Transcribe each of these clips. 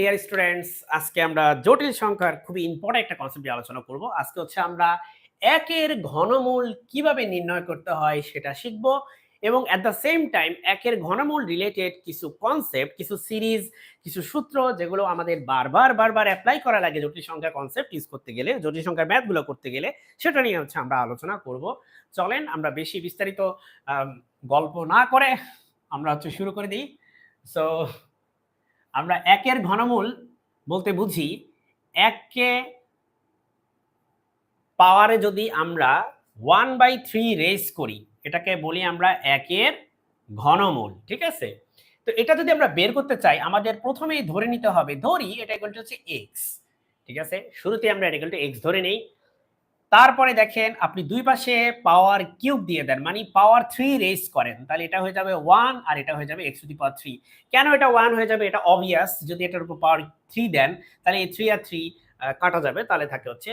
Dear students আজকে আমরা জটিল সংখ্যার খুবই ইম্পর্টেন্ট একটা কনসেপ্ট আলোচনা করব। আজকে হচ্ছে আমরা একের ঘনমূল কীভাবে নির্ণয় করতে হয় সেটা শিখব এবং অ্যাট দ্য সেম টাইম একের ঘনমূল রিলেটেড কিছু কনসেপ্ট কিছু সিরিজ কিছু সূত্র যেগুলো আমাদের বারবার বারবার অ্যাপ্লাই করা লাগে জটিল সংখ্যার কনসেপ্ট ইউজ করতে গেলে, জটিল সংখ্যার ম্যাথগুলো করতে গেলে, সেটা নিয়ে হচ্ছে আমরা আলোচনা করব। চলেন আমরা বেশি বিস্তারিত গল্প না করে আমরা হচ্ছে শুরু করে দিই। সো আমরা একের ঘনমূল বলতে বুঝি এককে পাওয়ারে যদি আমরা ওয়ান বাই থ্রি রেস করি, এটাকে বলি আমরা একের ঘনমূল, ঠিক আছে? তো এটা যদি আমরা বের করতে চাই, আমাদের প্রথমেই ধরে নিতে হবে, ধরি এটা ইকুয়াল হচ্ছে এক্স ঠিক আছে? শুরুতে আমরা এটা ইকুয়াল এক্স ধরে নেই তারপরে দেখেন আপনি দুই পাশে পাওয়ার কিউব দিয়ে দেন মানে পাওয়ার থ্রি রেস করেন, তাহলে এটা হয়ে যাবে ওয়ান আর এটা হয়ে যাবে x to the power three কেন এটা ওয়ান হয়ে যাবে? এটা অবভিয়াস যদি এটার উপর পাওয়ার থ্রি দেন, তাহলে এই থ্রি আর থ্রি কাটা যাবে, তাহলে থাকে হচ্ছে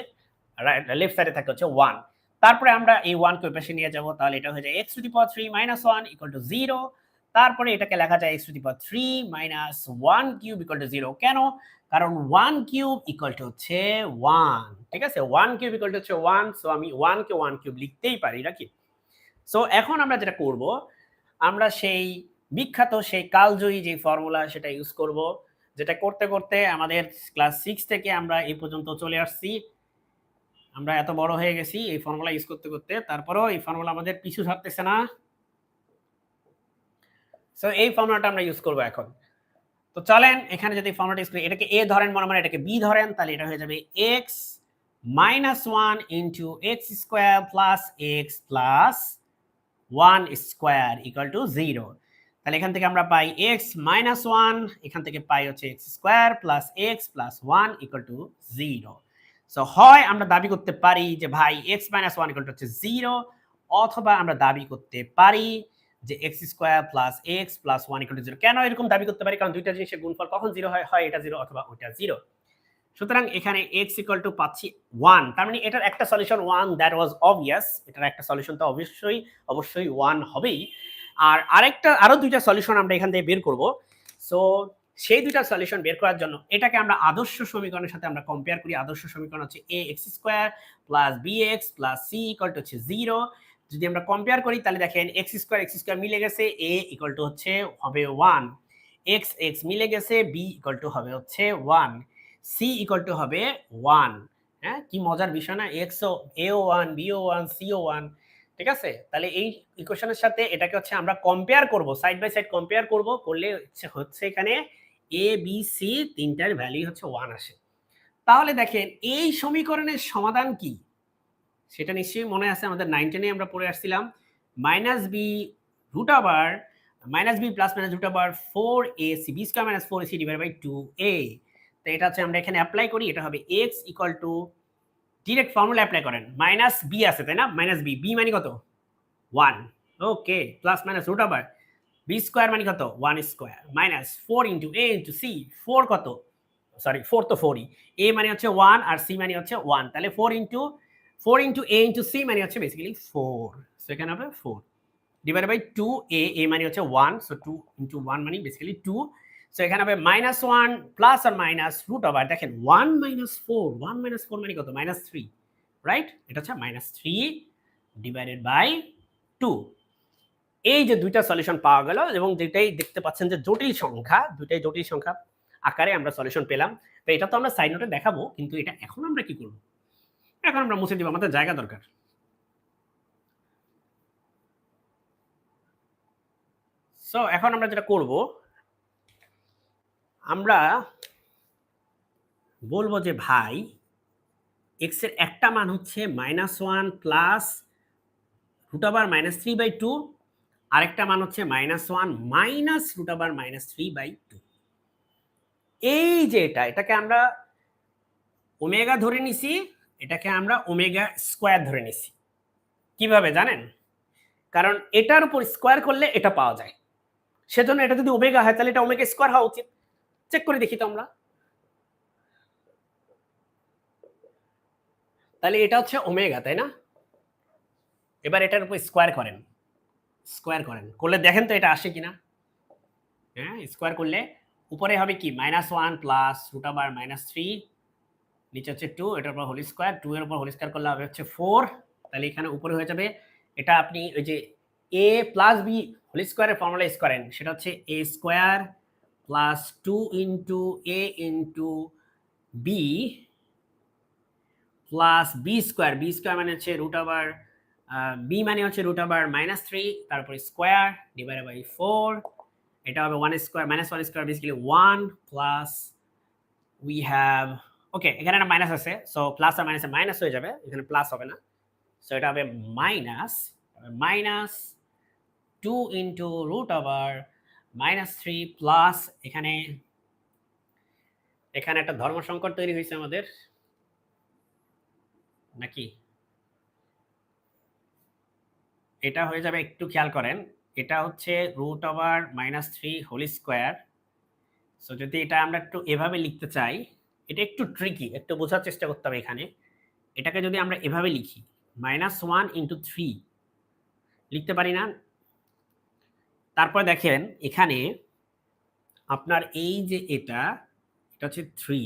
লেফট সাইডে থাকে হচ্ছে ওয়ান তারপরে আমরা এই ওয়ানকে ওই পাশে নিয়ে যাব, তাহলে এটা হয়ে যায় x to the power three minus one equal to zero তারপরে এটাকে লেখা যায় x to the power three minus one cube equal to zero কেন? কারণ ওয়ান কিউব ইকুয়াল টু হচ্ছে ওয়ান ঠিক আছে? ওয়ান কিউব ইকুয়াল টু হচ্ছে ওয়ান সো আমি ওয়ানকে ওয়ান কিউব লিখতেই পারি, নাকি? সো এখন আমরা যেটা করব, আমরা সেই বিখ্যাত, সেই কালজয়ী যে ফর্মুলা সেটা ইউজ করব, যেটা করতে করতে আমাদের ক্লাস সিক্স থেকে আমরা এই পর্যন্ত চলে আসছি। আমরা এত বড় হয়ে গেছি এই ফর্মুলা ইউজ করতে করতে। তারপরেও এই ফর্মুলা আমাদের পিছু ছাড়তেছে না। সো এই ফর্মুলাটা আমরা ইউজ করব এখন। তো চলেন, এখানে যদি ফর্মুলাটা ইউজ করি, এটাকে এ ধরেন মনে মানে এটাকে বি ধরেন, তাহলে এটা হয়ে যাবে x minus one into x square plus x plus one square equal to zero তাহলে এখান থেকে আমরা পাই এক্স মাইনাস ওয়ান এখান থেকে পাই হচ্ছে x square plus x plus one equal to zero so হয় আমরা দাবি করতে পারি যে ভাই x minus one equal to হচ্ছে জিরো অথবা আমরা দাবি করতে পারি যে x square plus x plus one equal to zero কেন এরকম দাবি করতে পারি? কারণ দুইটা জিনিসের গুণফল কখন জিরো হয়? হয় এটা জিরো অথবা ওইটা জিরো সুতরাং এখানে এক্স ইকুয়াল টু পাচ্ছি ওয়ান তার মানে এটার একটা solution one that was obvious এটার একটা সলিউশন তো অবশ্যই অবশ্যই ওয়ান হবেই। আর আরেকটা আরও দুইটা সলিউশন আমরা এখান থেকে বের করব। সো সেই দুইটা সলিউশন বের করার জন্য এটাকে আমরা আদর্শ সমীকরণের সাথে আমরা কম্পেয়ার করি। আদর্শ সমীকরণ হচ্ছে a x square plus b x plus c equal to হচ্ছে জিরো যদি আমরা কম্পেয়ার করি, তাহলে দেখেন এক্স স্কোয়ার এক্স স্কোয়ার মিলে গেছে এ ইকুয়াল টু হচ্ছে, হবে ওয়ান এক্স এক্স মিলে গেছে বি ইকুয়াল টু হবে হচ্ছে ওয়ান সি ইকুয়াল টু হবে ওয়ান হ্যাঁ কি মজার বিষয় না এক্স ও এও ওয়ান বি ও ওয়ান সিও ওয়ান ঠিক আছে? তাহলে এই ইকুয়েশনের সাথে এটাকে হচ্ছে আমরা কম্পেয়ার করব সাইড বাই সাইড কম্পেয়ার করব, করলে হচ্ছে হচ্ছে এখানে এ বি সি তিনটার ভ্যালু হচ্ছে ওয়ান আসে। তাহলে দেখেন, এই সমীকরণের সমাধান কি? সেটা নিশ্চয়ই মনে আছে, আমাদের নাইন টেনে আমরা পড়ে আসছিলাম। মাইনাস বি রুট আবার minus b plus minus root আবার four a c b square minus four a c divide by two a তো এটা হচ্ছে আমরা এখানে অ্যাপ্লাই করি, এটা হবে x equal to direct formula apply করেন। মাইনাস বি আছে, তাই না? মাইনাস বি বি মানে কত? One okay plus minus root আবার বি স্কোয়ার মানে কত? One square minus four into a into c four কত? সরি ফোর তো ফোরই এ মানে হচ্ছে ওয়ান আর সি মানে হচ্ছে ওয়ান তাহলে four into four into a into c মানে হচ্ছে বেসিক্যালি ফোর সো এখানে হবে four divide by two a a মানে হচ্ছে one so two into one মানে বেসিক্যালি টু সো এখানে হবে মাইনাস ওয়ান প্লাস আর মাইনাস রুট ওভার দেখেন one minus four one minus four মানে কত? মাইনাস থ্রি রাইট এটা হচ্ছে minus three divided by two এই যে দুইটা সলিউশন পাওয়া গেল এবং যেটাই দেখতে পাচ্ছেন যে জটিল সংখ্যা, দুইটাই জটিল সংখ্যা আকারে আমরা সলিউশন পেলাম। তো এটা তো আমরা সাইড নোটে দেখাবো, কিন্তু এটা এখন আমরা কি করব? এখন আমরা মুছে দিব, আমাদের জায়গা দরকার। সো এখন আমরা যেটা করব, আমরা বলব যে ভাই এক্সের একটা মান হচ্ছে মাইনাস ওয়ান প্লাস রুট আবার মাইনাস থ্রি বাই টু আরেকটা মান হচ্ছে মাইনাস ওয়ান মাইনাস রুট আবার মাইনাস থ্রি বাই টু এই যে এটা, এটাকে আমরা ওমেগা ধরে নিছি এটাকে আমরা ওমেগা স্কোয়ার ধরে নিছি। কীভাবে জানেন? কারণ এটার উপর স্কোয়ার করলে এটা পাওয়া যায়। সেজন্য এটা যদি ওমেগা হয়, তাহলে এটা ওমেগা স্কোয়ার হওয়া উচিত। চেক করে দেখি তো আমরা। তাহলে এটা হচ্ছে ওমেগা তাই না? এবার এটার উপর স্কোয়ার করেন। স্কোয়ার করেন। করলে দেখেন তো এটা আসে কিনা। হ্যাঁ স্কোয়ার করলে উপরে হবে কি? মাইনাস ওয়ান প্লাস রুট আবার মাইনাস থ্রি নিচে হচ্ছে টু এটার উপর হোল স্কোয়ার টু এর উপর হোল স্কোয়ার করলে হবে হচ্ছে ফোর তাহলে এখানে উপরে হয়ে যাবে, এটা আপনি ওই যে এ প্লাস বি হোল স্কোয়ারের ফর্মুলা ইউজ করেন, সেটা হচ্ছে a square plus two into a into b plus b square b square মানে হচ্ছে রুট আবার বি মানে হচ্ছে রুট আবার মাইনাস থ্রি তারপরে স্কোয়ার ডিভাইডেড বাই ফোর এটা হবে one square minus one square basically one plus we have okay এখানে একটা মাইনাস আছে সো প্লাস আর মাইনাসে মাইনাস হয়ে যাবে, এখানে প্লাস হবে না। সো এটা হবে minus minus two into root আবার মাইনাস থ্রি প্লাস এখানে এখানে একটা ধর্ম সংকট তৈরি হয়েছে আমাদের। নাকি? এটা হয়ে যাবে, একটু খেয়াল করেন, এটা হচ্ছে root over minus three whole square so যদি এটা আমরা একটু এভাবে লিখতে চাই এটা একটু ট্রিকি একটু বোঝার চেষ্টা করতে হবে এখানে। এটাকে যদি আমরা এভাবে লিখি মাইনাস ওয়ান ইন্টু থ্রি লিখতে পারি না? তারপর দেখেন, এখানে আপনার এই যে এটা এটা হচ্ছে থ্রি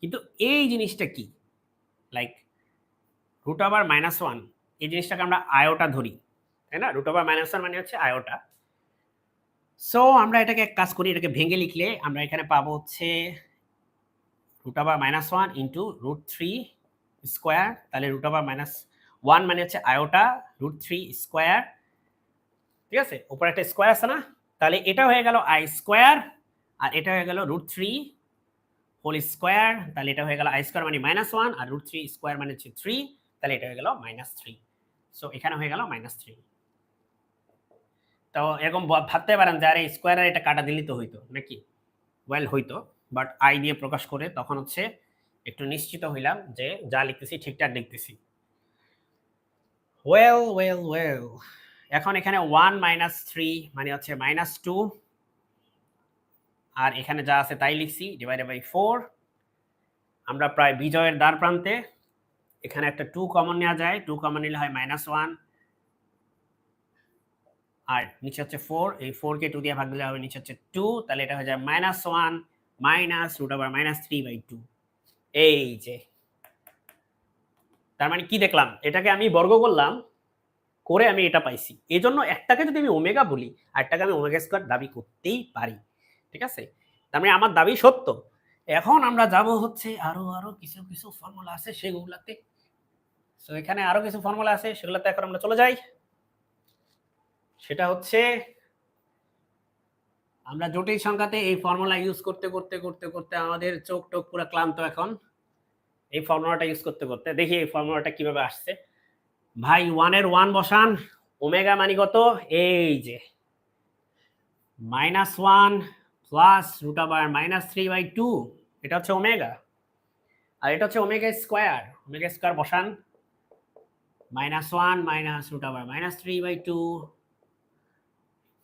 কিন্তু এই জিনিসটা কি? Like root over minus one এই জিনিসটাকে আমরা আয়োটা ধরি, তাই না? রুট ওভার মাইনাস ওয়ান মানে হচ্ছে আয়োটা। সো আমরা এটাকে এক কাজ করি, এটাকে ভেঙে লিখলে আমরা এখানে পাবো হচ্ছে root over minus one into root three square তাহলে রুট ওভার মাইনাস ওয়ান মানে হচ্ছে আয়োটা রুট থ্রি স্কোয়ার ঠিক আছে? উপরে একটা স্কোয়ার আছে না? তাহলে এটা হয়ে গেল আই স্কোয়ার আর এটা হয়ে গেল রুট থ্রি হোল স্কোয়ার তাহলে এটা হয়ে গেল আই স্কোয়ার মানে মাইনাস ওয়ান আর রুট থ্রি স্কোয়ার মানে হচ্ছে থ্রি তাহলে এটা হয়ে গেল মাইনাস থ্রি সো এখানে হয়ে গেল মাইনাস থ্রি তো এরকম ভাবতে পারেন যে, আরে স্কোয়ার এটা কাটা দিলেই তো হইতো, নাকি? ওয়েল হইতো। বাট আই দিয়ে প্রকাশ করে তখন হচ্ছে একটু নিশ্চিত হইলাম যে যা লিখতেছি ঠিকঠাক লিখতেছি। ওয়েল ওয়েল ওয়েল এখন এখানে ওয়ান মাইনাস থ্রি মানে হচ্ছে মাইনাস টু আর এখানে যা আছে তাই লিখছি ডিভাইডেড বাই ফোর আমরা প্রায় বিজয়ের দ্বার প্রান্তে। এখানে একটা টু কমন নেওয়া যায় টু কমন নিলে হয় মাইনাস ওয়ান আর নিচে হচ্ছে ফোর এই ফোরকে টু দিয়ে ভাগ দিলে হবে নিচে হচ্ছে টু তাহলে এটা হয়ে যায় minus one minus root over minus three by two এই যে। তার মানে কি দেখলাম? এটাকে আমি বর্গ করলাম, করে আমি এটা পাইছি। এই জন্য একটাকে যদি আমি ওমেগা বলি, আর একটাকে আমি ওমেগা স্কোয়ার দাবি করতেই পারি। ঠিক আছে? তার মানে আমার দাবি সত্য। এখন আমরা যাব হচ্ছে আরও আরও কিছু কিছু ফর্মুলা আছে সেগুলাতে। সো এখানে আরও কিছু ফর্মুলা আছে, সেগুলোতে এখন আমরা চলে যাই। সেটা হচ্ছে আমরা জটিল সংখ্যাতে এই ফর্মুলা ইউজ করতে করতে করতে করতে আমাদের চোখ টোক পুরো ক্লান্ত এখন। এই ফর্মুলাটা ইউজ করতে করতে দেখি এই ফর্মুলাটা কীভাবে আসছে। ভাই ওয়ানের ওয়ান বসান। ওমেগা মানি কত? এই যে। মাইনাস ওয়ান প্লাস রুট আবার মাইনাস থ্রি বাই টু এটা হচ্ছে ওমেগা আর এটা হচ্ছে ওমেগা স্কোয়ার ওমেগা স্কোয়ার বসান। মাইনাস ওয়ান মাইনাস রুট আবার মাইনাস থ্রি বাই টু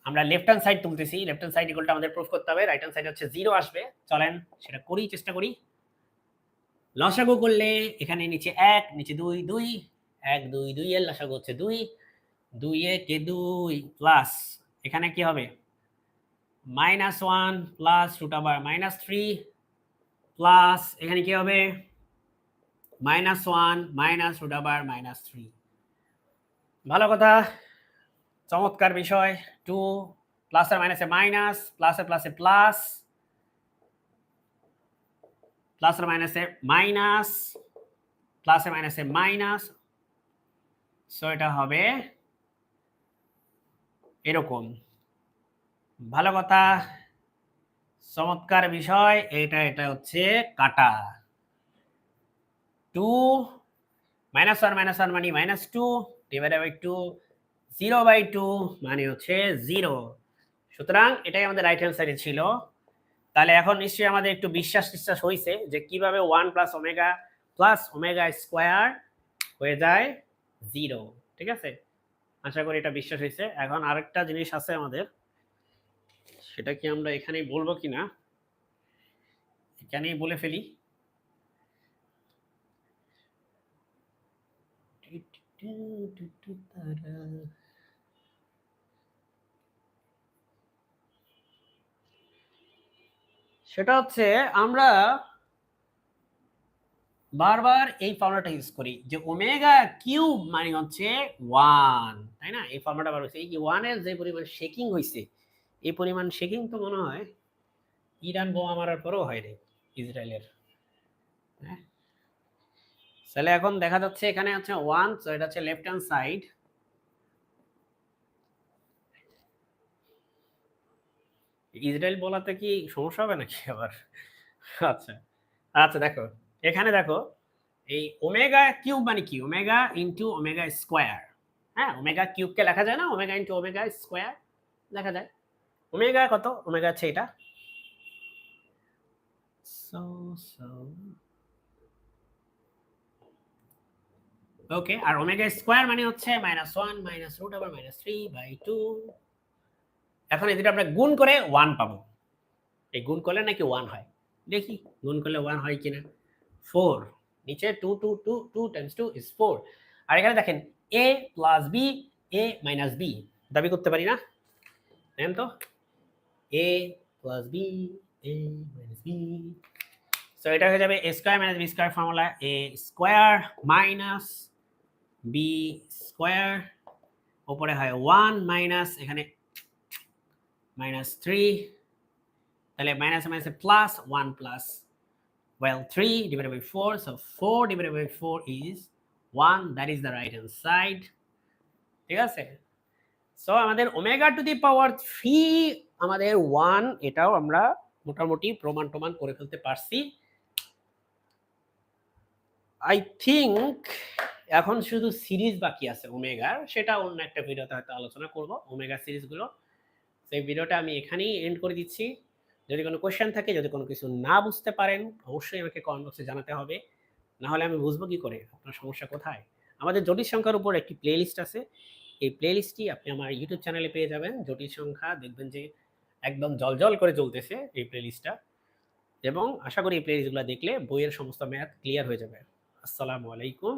আমরা লেফট হ্যান্ড সাইড তুলতেছি। লেফট হ্যান্ড সাইড ইকুয়ালটা আমাদের প্রুফ করতে হবে। রাইট হ্যান্ড সাইড হচ্ছে জিরো আসবে। চলেন সেটা করি, চেষ্টা করি। লসাগু করলে এখানে নিচে এক, নিচে দুই দুই। এক, দুই দুই এর লসাগু হচ্ছে দুই। দুই একে দুই প্লাস এখানে কি হবে? মাইনাস ওয়ান প্লাস রুট আবার মাইনাস থ্রি প্লাস এখানে কি হবে? মাইনাস ওয়ান মাইনাস রুট আবার মাইনাস থ্রি ভালো কথা। চমৎকার বিষয়। টু প্লাসের মাইনাসে মাইনাস প্লাসে প্লাসে প্লাস প্লাসের মাইনাসে মাইনাস প্লাসে মাইনাসে মাইনাস সো এটা হবে এরকম। ভালো কথা। চমৎকার বিষয়। এটা এটা হচ্ছে কাটা। Two minus one minus one মানে minus two divided by two zero by two মানে হচ্ছে জিরো। সুতরাং এটাই আমাদের রাইট হ্যান্ড সাইডে ছিল। তাহলে এখন নিশ্চয়ই আমাদের একটু বিশ্বাস টিশ্বাস হয়েছে যে কীভাবে one plus omega plus omega square হয়ে যায় জিরো। ঠিক আছে? আশা করি এটা বিশ্বাস হয়েছে এখন আরেকটা জিনিস আছে আমাদের। সেটা কি আমরা এখানেই বলব কি না এখানেই বলে ফেলি। সেটা হচ্ছে আমরা বারবার এই ফর্মুলাটা ইউজ করি যে ওমেগা কিউব মানে হচ্ছে ওয়ান তাই না? এই ফর্মুলাটা বার হচ্ছে এই যে ওয়ানের যে পরিমাণ শেকিং হয়েছে এই পরিমাণ শেকিং তো মনে হয় ইরান বোমা মারার পরেও হয়নি ইসরায়েলের। হ্যাঁ? তাহলে এখন দেখা যাচ্ছে এখানে হচ্ছে ওয়ান তো এটা হচ্ছে লেফট হ্যান্ড সাইড ইসরায়েল বলাতে কি সমস্যা হবে নাকি আবার? আচ্ছা আচ্ছা দেখো, এখানে দেখো, এই ওমেগা কিউব মানে কি? Omega into omega square. হ্যাঁ ওমেগা কিউবকে লেখা যায় না? ওমেগা ইন্টু ওমেগা স্কোয়ার লেখা যায়। ওমেগা কত? ওমেগা হচ্ছে এটা। সো সো ওকে আর ওমেগা স্কোয়ার মানে হচ্ছে মাইনাস ওয়ান মাইনাস রুট আবার মাইনাস থ্রি বাই টু এখন এই আমরা গুণ করে ওয়ান পাবো। এই গুণ করলে নাকি ওয়ান হয়? দেখি, গুণ করলে ওয়ান হয় কিনা। ফোর নিচে two two two two times two is four আর এখানে দেখেন a plus b a minus b দাবি করতে পারি না? নেন তো। A plus b a minus b so এটা হয়ে যাবে a square minus b square formula a square minus b square ওপরে হয় ওয়ান মাইনাস এখানে মাইনাস থ্রি তাহলে মাইনাস মাইনাসে plus one plus well 3 divided by 4 so 4 divided by 4 is 1 that is the right hand side. ঠিক আছে? So আমাদের omega to the power three আমাদের one এটাও আমরা মোটামুটি প্রমাণ প্রমাণ করে ফেলতে পারছি। আই থিঙ্ক এখন শুধু সিরিজ বাকি আছে ওমেগার সেটা অন্য একটা ভিডিওতে হয়তো আলোচনা করব ওমেগা সিরিজগুলো। সেই ভিডিওটা আমি এখানেই এন্ড করে দিচ্ছি। যদি কোনো কোয়েশ্চেন থাকে, যদি কোনো কিছু না বুঝতে পারেন, অবশ্যই আমাকে কমেন্ট বক্সে জানাতে হবে। না হলে আমি বুঝব কি করে? আপনার সমস্যা কোথায়? আমাদের জটিল সংখ্যার উপর একটি প্লেলিস্ট আছে। এই প্লেলিস্টটি আপনি আমার ইউটিউব চ্যানেলে পেয়ে যাবেন। জটিল সংখ্যা, দেখবেন যে একদম জলজল করে চলতেছে এই প্লেলিস্টটা এবং আশা করি এই প্লেলিস্টগুলো দেখলে বইয়ের সমস্ত ম্যাথ ক্লিয়ার হয়ে যাবে। আসসালামু আলাইকুম।